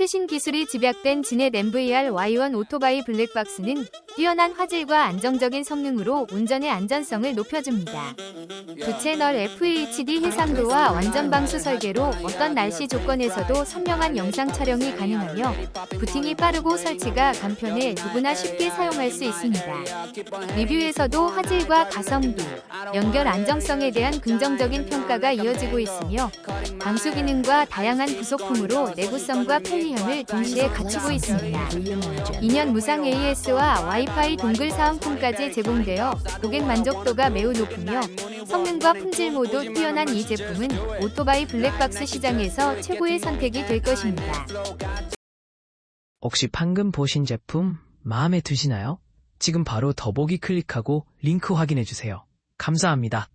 최신 기술이 집약된 지넷 MVR Y1 오토바이 블랙박스는 뛰어난 화질과 안정적인 성능으로 운전의 안전성을 높여줍니다. 두 채널 FHD 해상도와 완전 방수 설계로 어떤 날씨 조건에서도 선명한 영상 촬영이 가능하며 부팅이 빠르고 설치가 간편해 누구나 쉽게 사용할 수 있습니다. 리뷰에서도 화질과 가성비, 연결 안정성에 대한 긍정적인 평가가 이어지고 있으며 방수 기능과 다양한 부속품으로 내구성과 편리 함을 동시에 갖추고 있습니다. 2년 무상 AS와 와이파이 동글 사은품까지 제공되어 고객 만족도가 매우 높으며 성능과 품질 모두 뛰어난 이 제품은 오토바이 블랙박스 시장에서 최고의 선택이 될 것입니다. 혹시 방금 보신 제품 마음에 드시나요? 지금 바로 더보기 클릭하고 링크 확인해주세요. 감사합니다.